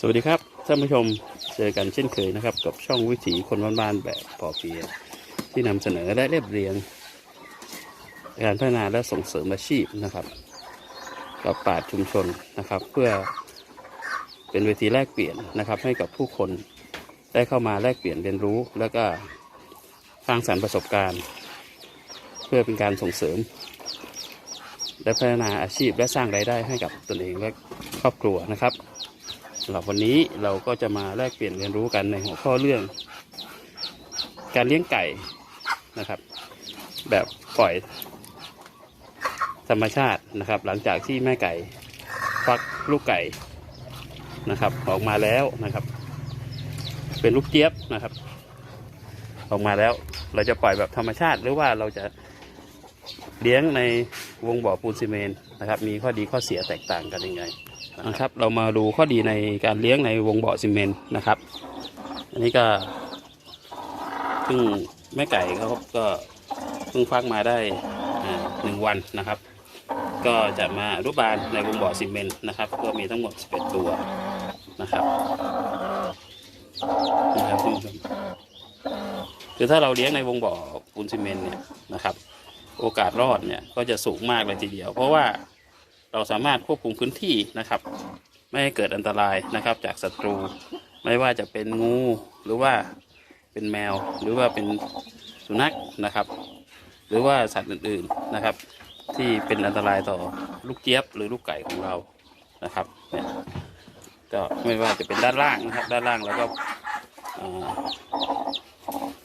สวัสดีครับท่านผู้ชมเจอกันเช่นเคยนะครับ กับช่องวิถีคนบ้านๆแบบพอเพียงที่นำเสนอและเรียบเรียง การพัฒนาและส่งเสริมอาชีพนะครับกับปราชุมชนนะครับ เพื่อเป็นเวทีแลกเปลี่ยนนะครับ ให้กับผู้คนได้เข้ามาแลกเปลี่ยนเรียนรู้ แล้วก็สร้างสรรค์ประสบการณ์ เพื่อเป็นการส่งเสริม และพัฒนาอาชีพและสร้างรายได้ให้กับตนเองและครอบครัวนะครับ สำหรับวันนี้เราก็จะมาแลกเปลี่ยนเรียนรู้กันในหัวข้อเรื่อง การเลี้ยงไก่นะครับ แบบปล่อยธรรมชาตินะครับ หลังจากที่แม่ไก่ฟักลูกไก่นะครับ ออกมาแล้วนะครับ เป็นลูกเจี๊ยบนะครับ ออกมาแล้วเราจะปล่อยแบบธรรมชาติ หรือว่าเราจะเลี้ยงในวงบ่อปูนซีเมนต์นะครับ มีข้อดีข้อเสียแตกต่างกันยังไง นะครับ เรามาดูข้อดีในการเลี้ยงในวงเบ่อซีเมนต์นะครับ อันนี้ก็เพิ่งแม่ไก่เขาก็เพิ่งฟักมาได้หนึ่งวันนะครับ ก็จะมาอนุบาลในวงเบ่อซีเมนต์นะครับ ก็มีทั้งหมด 11 ตัวนะครับนะครับคุณผู้ชมคือถ้าเราเลี้ยงในวงบ่อปูนซีเมนต์เนี่ยนะครับ โอกาสรอดเนี่ยก็จะสูงมากเลยทีเดียว เพราะว่า เราสามารถควบคุมพื้นที่นะครับ ไม่ให้เกิดอันตรายนะครับ จากศัตรู ไม่ว่าจะเป็นงูหรือว่าเป็นแมว หรือว่าเป็นสุนัขนะครับ หรือว่าสัตว์อื่นๆนะครับ ที่เป็นอันตรายต่อลูกเจี๊ยบหรือลูกไก่ของเรานะครับเนี่ยก็ไม่ว่าจะเป็นด้านล่างนะครับ ด้านล่างแล้วก็เอ่อ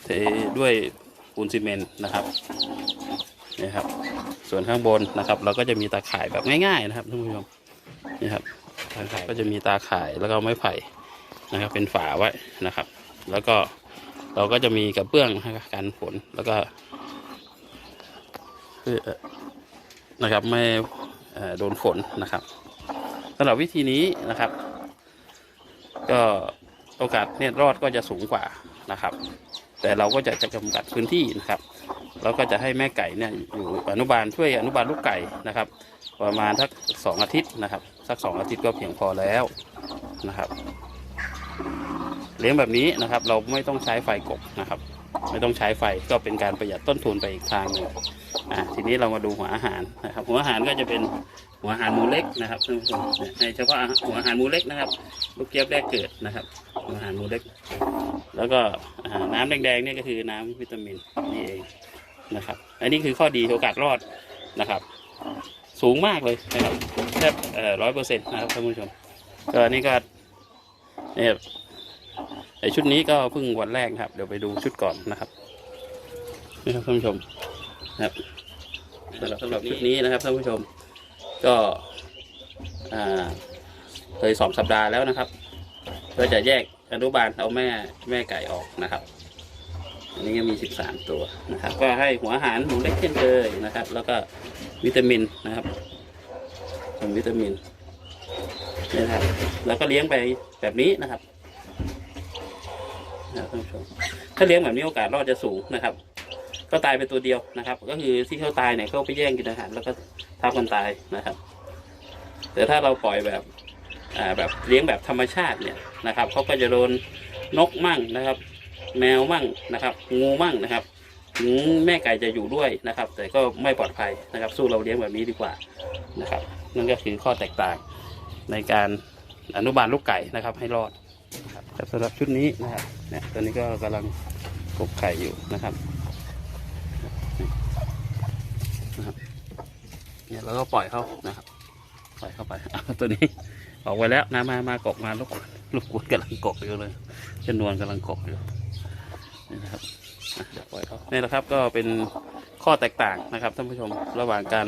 เทด้วยปูนซีเมนต์นะครับ นี่ครับ ส่วนข้างบนนะครับ เราก็จะมีตาข่ายแบบง่าย ๆ นะครับท่านผู้ชมนี่ครับตาข่ายก็จะมีตาข่ายแล้วก็ไม้ไผ่นะครับ เป็นฝาไว้นะครับ แล้วก็เราก็จะมีกระเบื้องให้กันฝนแล้วก็เพื่อนะครับไม่เอ่อโดนฝนนะครับสำหรับวิธีนี้นะครับ ก็โอกาสเนี่ยรอดก็จะสูงกว่านะครับ แต่เราก็จะจำกัดพื้นที่นะครับเราก็จะให้แม่ไก่เนี่ยอยู่อนุบาลช่วยอนุบาลลูกไก่นะครับ ประมาณสักสองอาทิตย์นะครับ สักสองอาทิตย์ก็เพียงพอแล้วนะครับ เลี้ยงแบบนี้นะครับ เราไม่ต้องใช้ไฟกบนะครับ ไม่ต้องใช้ไฟก็เป็นการประหยัดต้นทุนไปอีกทางหนึ่งอ่าทีนี้เรามาดูหัวอาหารนะครับ หัวอาหารก็จะเป็นหัวอาหารหมูเล็กนะครับในเฉพาะหัวอาหารหมูเล็กนะครับ ลูกเจี๊ยบแรกเกิดนะครับ อาหารหมูเล็ก แล้วก็น้ำแดงๆเนี่ยก็คือน้ำวิตามินนี่เองนะครับ อันนี้คือข้อดีโอกาสรอดนะครับ สูงมากเลยนะครับแทบร้อยเปอร์เซ็นต์นะครับท่านผู้ชมก็นี่ก็เนี่ยไอชุดนี้ก็เพิ่งวันแรกครับ เดี๋ยวไปดูชุดก่อนนะครับนี่ครับท่านผู้ชมนะครับสำหรับสำหรับชุดนี้นะครับท่านผู้ชม ก็เคยสองสัปดาห์แล้วนะครับ ก็จะแยกอนุบาลเอาแม่แม่ไก่ออกนะครับอันนี้ก็มี 13 ตัวนะครับ ก็ให้หัวอาหารหมูเล็กเช่นเคยนะครับ แล้วก็วิตามินนะครับส่วนวิตามินนี่นะครับ แล้วก็เลี้ยงไปแบบนี้นะครับนะท่านผู้ชมถ้าเลี้ยงแบบนี้โอกาสรอดจะสูงนะครับ ก็ตายไปตัวเดียวนะครับ ก็คือที่เขาตายเนี่ยเขาไปแย่งกินอาหารแล้วก็ทับกันตายนะครับ แต่ถ้าเราปล่อยแบบ แบบเลี้ยงแบบธรรมชาติเนี่ยนะครับเขาก็จะโดนนกมั่งนะครับ แมวมั่งนะครับ งูมั่งนะครับถึงแม่ไก่จะอยู่ด้วยนะครับ แต่ก็ไม่ปลอดภัยนะครับ สู้เราเลี้ยงแบบนี้ดีกว่านะครับ นั่นก็คือข้อแตกต่างในการอนุบาลลูกไก่นะครับ ให้รอดนะครับสำหรับชุดนี้นะครับเนี่ยตอนนี้ก็กำลังกบไข่อยู่นะครับเนี่ยเราก็ปล่อยเขานะครับ ปล่อยเข้าไปเอาตัวนี้ ออกไปแล้วนะมามากบมาลูกลูกกวนกำลังกบอยู่เลยจำนวนกำลังกบอยู่นี่นะครับอะเดี๋ยวปล่อยเขานี่แหละครับก็เป็นข้อแตกต่างนะครับท่านผู้ชมระหว่างการ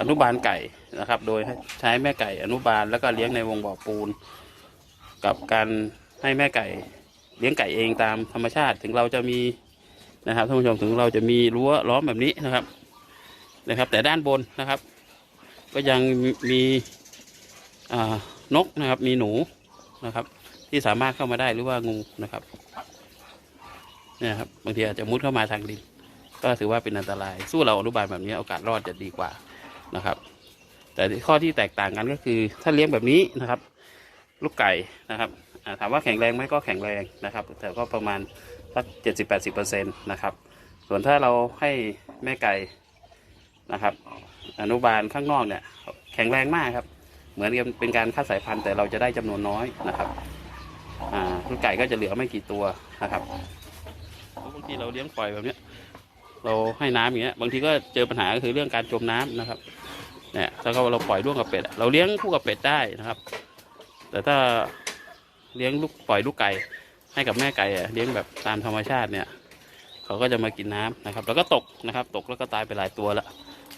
อนุบาลไก่นะครับ โดยให้ใช้แม่ไก่อนุบาลแล้วก็เลี้ยงในวงบ่อปูน กับการให้แม่ไก่เลี้ยงไก่เองตามธรรมชาติถึงเราจะมีนะครับท่านผู้ชมถึงเราจะมีรั้วล้อมแบบนี้นะครับนะครับ แต่ด้านบนนะครับ ก็ยังมี นกนะครับ มีหนูนะครับ ที่สามารถเข้ามาได้หรือว่างูนะครับเนี่ยครับบางทีอาจจะมุดเข้ามาทางดิน ก็ถือว่าเป็นอันตราย สู้เราอนุบาลแบบนี้โอกาสรอดจะดีกว่านะครับ แต่ข้อที่แตกต่างกันก็คือ ถ้าเลี้ยงแบบนี้นะครับ ลูกไก่นะครับถามว่าแข็งแรงไหมก็แข็งแรงนะครับ แต่ก็ประมาณสักเจ็ดสิบแปดสิบเปอร์เซ็นต์นะครับ ส่วนถ้าเราให้แม่ไก่นะครับ อนุบาลข้างนอกเนี่ย แข็งแรงมากครับ เหมือนกับเป็นการคัดสายพันธุ์แต่เราจะได้จำนวนน้อยนะครับอ่าลูกไก่ก็จะเหลือไม่กี่ตัวนะครับบางทีเราเลี้ยงปล่อยแบบเนี้ยเราให้น้ำอย่างเงี้ยบางทีก็เจอปัญหาก็คือเรื่องการจมน้ำนะครับเนี่ยถ้าเราปล่อยร่วงกับเป็ด เราเลี้ยงคู่กับเป็ดได้นะครับ แต่ถ้าเลี้ยงลูกปล่อยลูกไก่ให้กับแม่ไก่เลี้ยงแบบตามธรรมชาติเนี่ยเขาก็จะมากินน้ำนะครับ แล้วก็ตกนะครับ ตกแล้วก็ตายไปหลายตัวแล้ว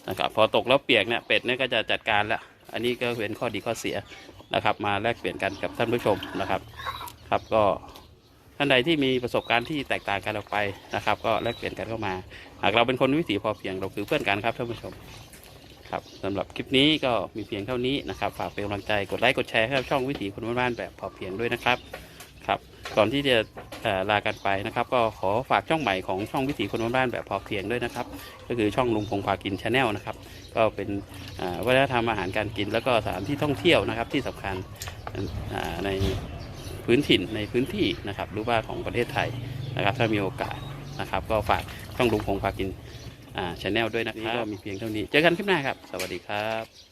นะครับ พอตกแล้วเปียกเนี่ยเป็ดเนี่ยก็จะจัดการและ อันนี้ก็เป็นข้อดีข้อเสียนะครับ มาแลกเปลี่ยนกันกับท่านผู้ชมนะครับ ครับก็ท่านใดที่มีประสบการณ์ที่แตกต่างกันออกไปนะครับ ก็แลกเปลี่ยนกันเข้ามา หากเราเป็นคนวิถีพอเพียงเราคือเพื่อนกันครับท่านผู้ชมครับสำหรับคลิปนี้ก็มีเพียงเท่านี้นะครับ ฝากเป็นกำลังใจกดไลค์กดแชร์ให้กับช่องวิถีคนบ้านๆแบบพอเพียงด้วยนะครับครับ ก่อนที่จะเอ่อลากันไปนะครับ ก็ขอฝากช่องใหม่ของช่องวิถีคนบ้านๆแบบพอเพียงด้วยนะครับ ก็คือช่องลุงพงพากินชาแนลนะครับ ก็เป็นอ่าวัฒนธรรมอาหารการกิน แล้วก็สถานที่ท่องเที่ยวนะครับ ที่สำคัญอ่าในพื้นถิ่นในพื้นที่นะครับหรือว่าของประเทศไทยนะครับ ถ้ามีโอกาสนะครับ ก็ฝากช่องลุงพงพากินอ่าชแนลด้วยนะครับนี่ก็มีเพียงเท่านี้ เจอกันคลิปหน้าครับ สวัสดีครับ